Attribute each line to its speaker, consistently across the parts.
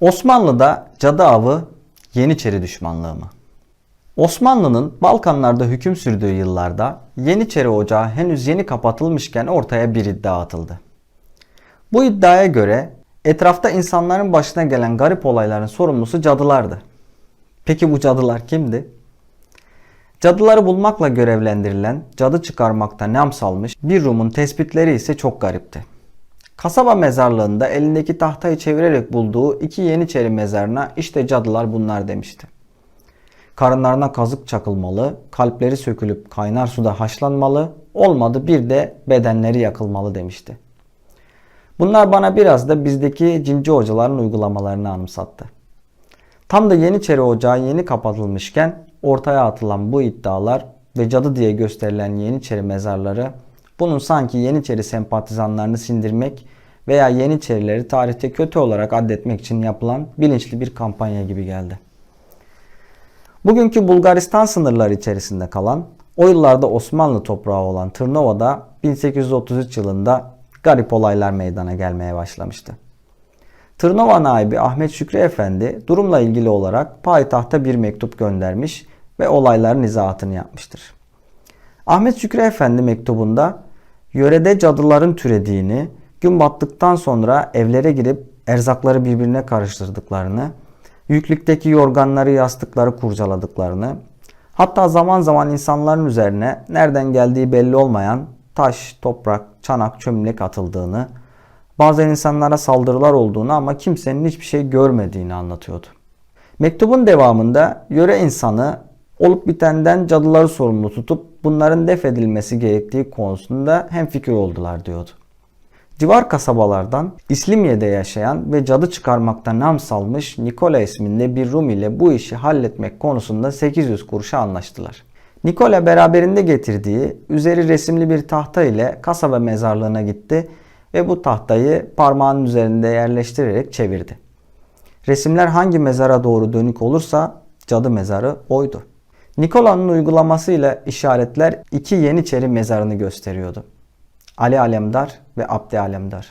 Speaker 1: Osmanlı'da cadı avı Yeniçeri düşmanlığı mı? Osmanlı'nın Balkanlarda hüküm sürdüğü yıllarda Yeniçeri Ocağı henüz yeni kapatılmışken ortaya bir iddia atıldı. Bu iddiaya göre etrafta insanların başına gelen garip olayların sorumlusu cadılardı. Peki bu cadılar kimdi? Cadıları bulmakla görevlendirilen, cadı çıkarmakta nam salmış bir Rum'un tespitleri ise çok garipti. Kasaba mezarlığında elindeki tahtayı çevirerek bulduğu iki Yeniçeri mezarına işte cadılar bunlar demişti. Karınlarına kazık çakılmalı, kalpleri sökülüp kaynar suda haşlanmalı, olmadı bir de bedenleri yakılmalı demişti. Bunlar bana biraz da bizdeki cinci hocaların uygulamalarını anımsattı. Tam da Yeniçeri Ocağı yeni kapatılmışken ortaya atılan bu iddialar ve cadı diye gösterilen Yeniçeri mezarları bunun sanki Yeniçeri sempatizanlarını sindirmek veya Yeniçerileri tarihte kötü olarak addetmek için yapılan bilinçli bir kampanya gibi geldi. Bugünkü Bulgaristan sınırları içerisinde kalan, o yıllarda Osmanlı toprağı olan Tırnova'da 1833 yılında garip olaylar meydana gelmeye başlamıştı. Tırnova naibi Ahmet Şükrü Efendi durumla ilgili olarak payitahta bir mektup göndermiş ve olayların izahatını yapmıştır. Ahmet Şükrü Efendi mektubunda yörede cadıların türediğini, gün battıktan sonra evlere girip erzakları birbirine karıştırdıklarını, yüklükteki yorganları, yastıkları kurcaladıklarını, hatta zaman zaman insanların üzerine nereden geldiği belli olmayan taş, toprak, çanak, çömlek atıldığını, bazen insanlara saldırılar olduğunu ama kimsenin hiçbir şey görmediğini anlatıyordu. Mektubun devamında yöre insanı olup bitenden cadıları sorumlu tutup bunların def edilmesi gerektiği konusunda hemfikir oldular diyordu. Civar kasabalardan İslimiye'de yaşayan ve cadı çıkarmakta nam salmış Nikola isminde bir Rum ile bu işi halletmek konusunda 800 kuruşa anlaştılar. Nikola beraberinde getirdiği üzeri resimli bir tahta ile kasaba mezarlığına gitti ve bu tahtayı parmağının üzerinde yerleştirerek çevirdi. Resimler hangi mezara doğru dönük olursa cadı mezarı oydu. Nikola'nın uygulamasıyla işaretler iki Yeniçeri mezarını gösteriyordu. Ali Alemdar ve Abdi Alemdar.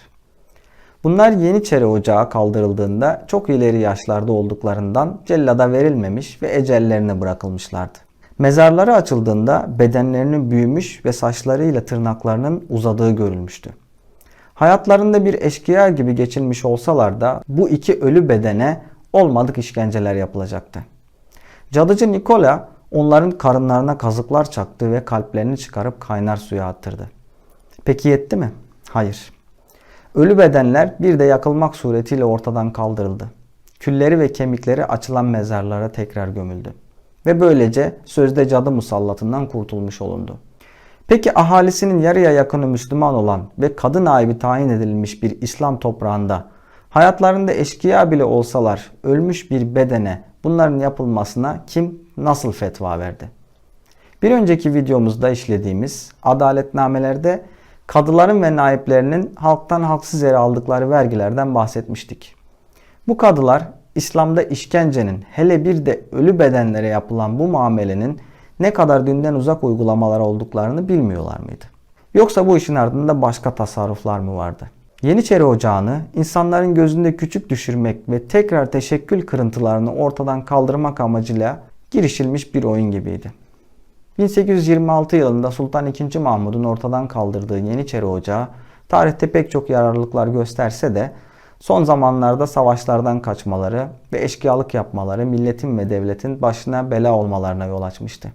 Speaker 1: Bunlar Yeniçeri Ocağı kaldırıldığında çok ileri yaşlarda olduklarından cellada verilmemiş ve ecellerine bırakılmışlardı. Mezarları açıldığında bedenlerinin büyümüş ve saçlarıyla tırnaklarının uzadığı görülmüştü. Hayatlarında bir eşkıya gibi geçinmiş olsalar da bu iki ölü bedene olmadık işkenceler yapılacaktı. Cadıcı Nikola onların karınlarına kazıklar çaktı ve kalplerini çıkarıp kaynar suya attırdı. Peki yetti mi? Hayır. Ölü bedenler bir de yakılmak suretiyle ortadan kaldırıldı. Külleri ve kemikleri açılan mezarlara tekrar gömüldü. Ve böylece sözde cadı musallatından kurtulmuş olundu. Peki ahalisinin yarıya yakını Müslüman olan ve kadın aibi tayin edilmiş bir İslam toprağında hayatlarında eşkıya bile olsalar ölmüş bir bedene bunların yapılmasına kim nasıl fetva verdi? Bir önceki videomuzda işlediğimiz adaletnamelerde kadıların ve naiplerinin halktan haksız yere aldıkları vergilerden bahsetmiştik. Bu kadılar İslam'da işkencenin hele bir de ölü bedenlere yapılan bu muamelenin ne kadar dünden uzak uygulamalar olduklarını bilmiyorlar mıydı? Yoksa bu işin ardında başka tasarruflar mı vardı? Yeniçeri Ocağı'nı insanların gözünde küçük düşürmek ve tekrar teşekkül kırıntılarını ortadan kaldırmak amacıyla girişilmiş bir oyun gibiydi. 1826 yılında Sultan II. Mahmud'un ortadan kaldırdığı Yeniçeri Ocağı tarihte pek çok yararlılıklar gösterse de son zamanlarda savaşlardan kaçmaları ve eşkıyalık yapmaları milletin ve devletin başına bela olmalarına yol açmıştı.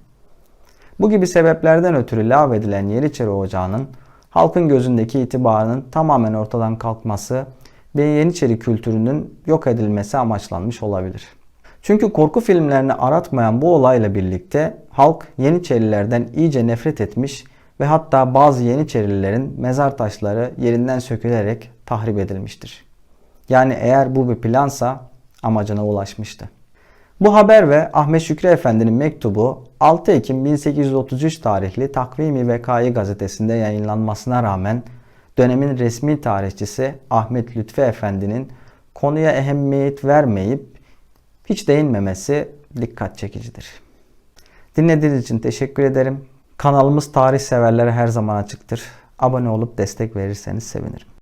Speaker 1: Bu gibi sebeplerden ötürü lağvedilen Yeniçeri Ocağı'nın halkın gözündeki itibarının tamamen ortadan kalkması ve Yeniçeri kültürünün yok edilmesi amaçlanmış olabilir. Çünkü korku filmlerini aratmayan bu olayla birlikte halk Yeniçerilerden iyice nefret etmiş ve hatta bazı Yeniçerililerin mezar taşları yerinden sökülerek tahrip edilmiştir. Yani eğer bu bir plansa amacına ulaşmıştı. Bu haber ve Ahmet Şükrü Efendi'nin mektubu 6 Ekim 1833 tarihli Takvimi Vekai gazetesinde yayınlanmasına rağmen dönemin resmi tarihçisi Ahmet Lütfi Efendi'nin konuya ehemmiyet vermeyip hiç değinmemesi dikkat çekicidir. Dinlediğiniz için teşekkür ederim. Kanalımız tarih severlere her zaman açıktır. Abone olup destek verirseniz sevinirim.